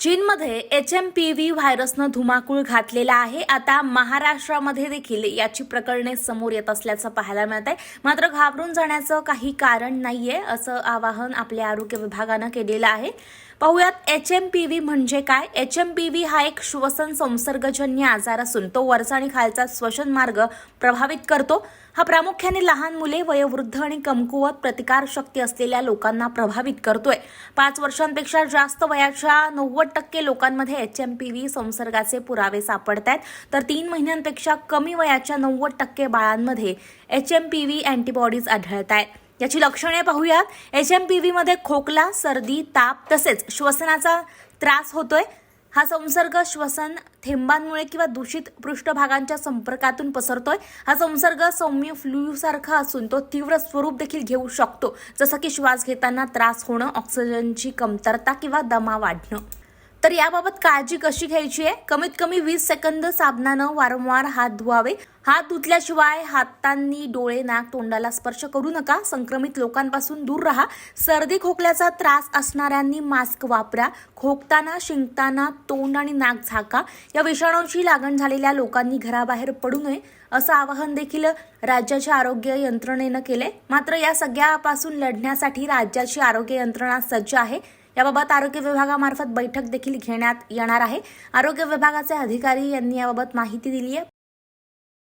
चीनमध्ये H M P V व्हायरसनं धुमाकूळ घातलेला आहे. आता महाराष्ट्रामध्ये देखील याची प्रकरणे समोर येत असल्याचं पाहायला मिळत आहे मात्र घाबरून जाण्याचं काही कारण नाहीये असं आवाहन आपल्या आरोग्य विभागानं केलेलं आहे. पाहुयात एच एम पी व्ही म्हणजे काय? एच एम पी व्ही हा एक श्वसन संसर्गजन्य आजार असून तो वरचा आणि खालचा श्वसन मार्ग प्रभावित करतो. हा प्रामुख्याने लहान मुले वयोवृद्ध आणि कमकुवत प्रतिकारशक्ती असलेल्या लोकांना प्रभावित करतोय. पाच वर्षांपेक्षा जास्त वयाच्या नव्वद नव्वद टक्के लोकांमध्ये एच एम पी व्ही संसर्गाचे पुरावे सापडत आहेत तर तीन महिन्यांपेक्षा कमी वयाच्या नव्वद टक्के बाळांमध्ये H M P V antibodies आढळत आहेत याची लक्षणे पाहूयात. एच एम पी व्हीमध्ये खोकला सर्दी ताप तसेच श्वसनाचा त्रास होतोय. हा संसर्ग श्वसन थेंबांमुळे किंवा दूषित पृष्ठभागांच्या संपर्कातून पसरतोय. हा संसर्ग सौम्य फ्लूसारखा असून तो तीव्र स्वरूप देखील घेऊ शकतो. जसं की श्वास घेताना त्रास होणं ऑक्सिजनची कमतरता किंवा दमा वाढणं. तर याबाबत काळजी कशी घ्यायची आहे? कमीत कमी वीस सेकंद साबणानं वारंवार हात धुवावे. हात धुतल्याशिवाय हातांनी डोळे नाक तोंडाला स्पर्श करू नका. संक्रमित लोकांपासून दूर राहा. सर्दी खोकल्याचा त्रास असणाऱ्यांनी मास्क वापरा. खोकताना शिंकताना तोंड आणि नाक झाका. या विषाणूची लागण झालेल्या लोकांनी घराबाहेर पडू नये असं आवाहन देखील राज्याच्या आरोग्य यंत्रणेनं केले मात्र या सगळ्यापासून लढण्यासाठी राज्याची आरोग्य यंत्रणा सज्ज आहे. याबाबत आरोग्य विभागामार्फत बैठक देखील घेण्यात येणार आहे. आरोग्य विभागाचे अधिकारी यांनी याबाबत माहिती दिली आहे